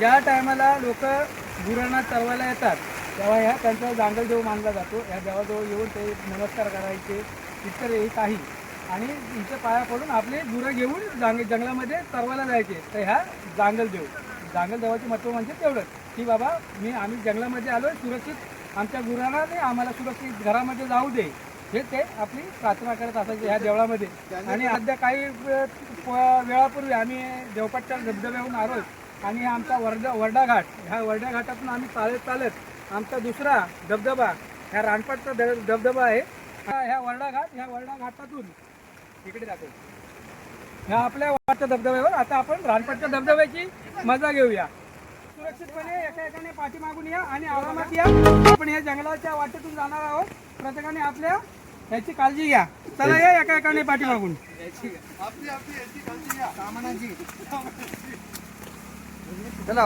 ज्या टायमाला लोक गुरांना चरवायला येतात तेव्हा ह्या त्यांचा जांगल देव मानला जातो. ह्या देवाजवळ येऊन ते नमस्कार करायचे इतर हे काही. आणि इथे पाया पडून आपले गुरं घेऊन जांग जंगलामध्ये चरवायला जायचे. तर ह्या जांगल देव जांगल देवाचे महत्त्व म्हणजे तेवढंच की बाबा मी आम्ही जंगलामध्ये आलो सुरक्षित. आमच्या गुरांना ते आम्हाला सुरक्षित घरामध्ये जाऊ दे. हे ते आपली प्रार्थना करत असायचे ह्या देवळामध्ये. आणि सध्या काही वेळापूर्वी आम्ही देवपाटच्या धबधब्याहून आलो आणि आमचा वर्धा वर्धा घाट ह्या वर्धा घाटातून आम्ही चालत चालत आमचा दुसरा धबधबा ह्या रानपाटचा ध- धबधबा आहे. हा- ह्या वर्धा घाट ह्या वर्धा घाटातून इकडे दाखव ह्या आपल्या वाटच्या धबधब्यावर आता आपण रानपाटच्या धबधब्याची मजा घेऊया. सुरक्षितपणे एका एकाने पाठीमागून या आणि आरामात या. आपण या जंगलाच्या वाटेतून जाणार आहोत. प्रत्येकाने आपल्या ह्याची काळजी घ्या. चला या एका एकाने पाठीमागून. चला आता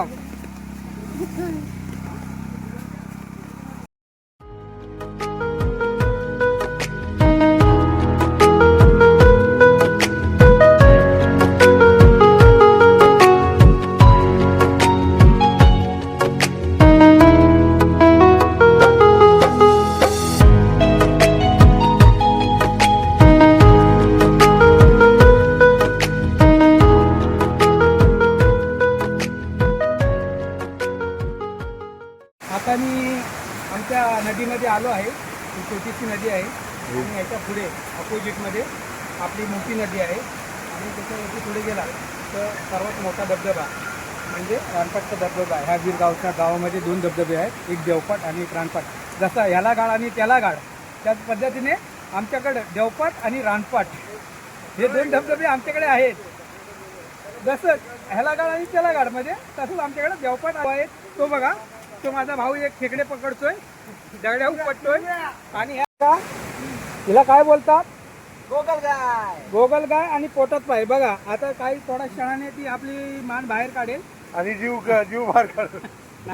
नदीमध्ये आलो आहे. ही छोटीशी नदी आहे. आणि याच्यापुढे अपोजिटमध्ये आपली मोठी नदी आहे. आणि त्याच्यावरती पुढे गेला तर सर्वात मोठा धबधबा म्हणजे रानपाटचा धबधबा आहे. ह्या वीरगावच्या गावामध्ये दोन धबधबे आहेत. एक देवपाट आणि एक रानपाट. जसा ह्याला गाड आणि त्याला गाड त्याच पद्धतीने आमच्याकडे देवपाट आणि रानपाट हे दोन धबधबे आमच्याकडे आहेत. जसं ह्याला गाड आणि त्याला गाडमध्ये तसंच आमच्याकडे देवपाट आहे तो बघा तो माझा भाऊ एक खेकडे पकडतोय. दगड्याहून पडतोय आणि ह्या हिला काय बोलतात? गोगल गाय. गोगल गाय आणि पोटात पाय. बघा आता काही थोड्या क्षणाने ती आपली मान बाहेर काढेल. आणि जीव जीव बाहेर काढ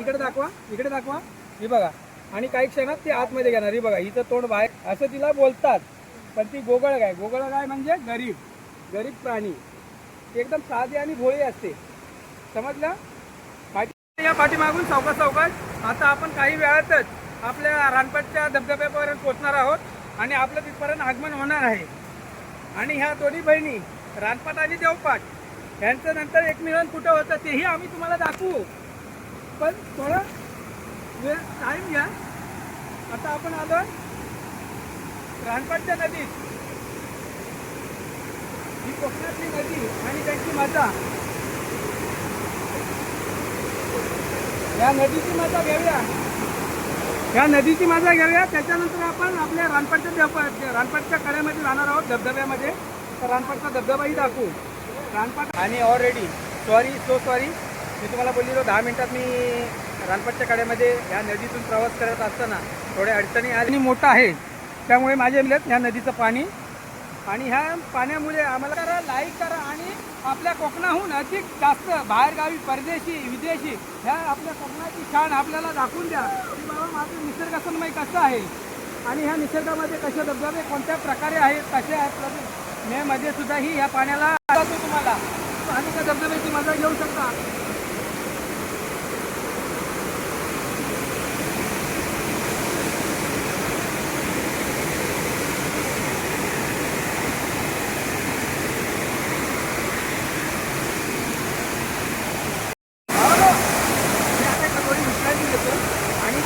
इकडे दाखवा इकडे दाखवा. ही बघा. आणि काही क्षणात ती आतमध्ये घेणार. ही बघा हिचं तोंड बाहेर असं तिला बोलतात. पण ती गोगळ गाय. गोगळ गाय म्हणजे गरीब. गरीब प्राणी. एकदम साधी आणि भोळी असते. समजलं? पाठी या पाठीमागून सावकाश सावकाश आता आपण काही वेळातच आपल्या रानपाटच्या धबधब्यापर्यंत पोहोचणार आहोत आणि आपलं तिथपर्यंत आगमन होणार आहे. आणि ह्या दोन्ही बहिणी रानपाट आणि देवपाट यांचं नंतर एक मिळन कुठं होतं तेही आम्ही तुम्हाला दाखवू. पण थोडं वेळ टाईम घ्या. आता आपण आलो रानपाटच्या नदीत. ही कोकणातली नदी आणि त्यांची मजा या नदीची मजा घेऊया या नदीची मजा घेऊया. त्याच्यानंतर आपण आपल्या रानपटच्या देव- कड्यामध्ये जाणार आहोत धबधब्यामध्ये. तर रानपटचा धबधबाही दाखवू. रानपट आणि ऑलरेडी सॉरी सो सॉरी मी तुम्हाला बोललेलो दहा मिनिटात मी रानपटच्या कड्यामध्ये या नदीतून प्रवास करत असताना थोड्या अडचणी आणि मोठा आहे. त्यामुळे माझे मिळत ह्या नदीचं पाणी. आणि ह्या पाण्यामुळे आम्हाला लाईक करा आणि आपल्या कोकणाहून अधिक जास्त बाहेरगावी परदेशी विदेशी ह्या आपल्या कोकणाची छान आपल्याला दाखवून द्या. की बाबा माझं निसर्गसन्मय कसं आहे? आणि ह्या निसर्गामध्ये कसे धबधबे कोणत्या प्रकारे आहेत कसे आहेत मे मध्ये सुद्धा ही ह्या पाण्याला तुम्हाला आणि त्या धबधब्याची मजा घेऊ शकता मी आता एका थोडी विश्रांती घेतो आणि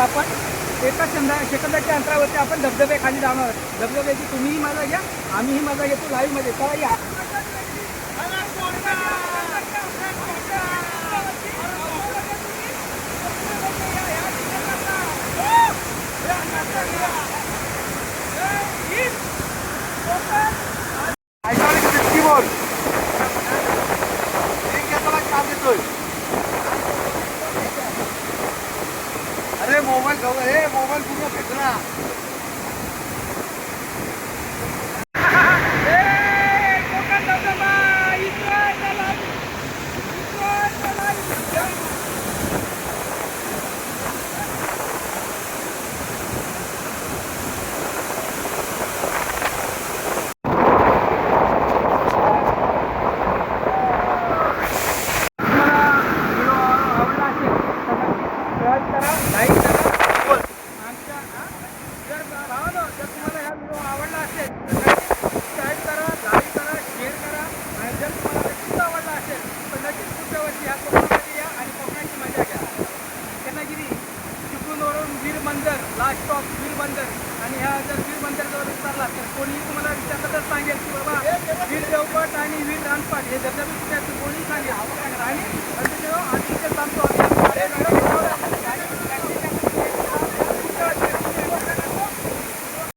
काही आपण एका सेकंदा सेकंदाच्या अंतरावरती आपण धबधबे खाली जाणार आहोत. धबधब्याची तुम्हीही मजा घ्या आम्हीही मजा घेतो लाईव्हमध्ये चला या मोबाईल पूर्ण फेकला जर भावानो जर तुम्हाला ह्या व्हिडिओ आवडला असेल तर नक्कीच सबस्क्राईब करा लाईक करा शेअर करा. आणि जर तुम्हाला नक्कीच आवडला असेल तर नक्कीच पुढच्या वर्षी या कोकणामध्ये या आणि कोकणाची मजा घ्या. रत्नागिरी चिपळूणवरून वीर मंदर लास्ट स्टॉप वीर मंदर. आणि ह्या जर वीर मंदिरजवळ उतरला तर कोणीही तुम्हाला विचारलं तर सांगेल की बाबा वीर देवपट आणि वीर रानपाट हे धबधबे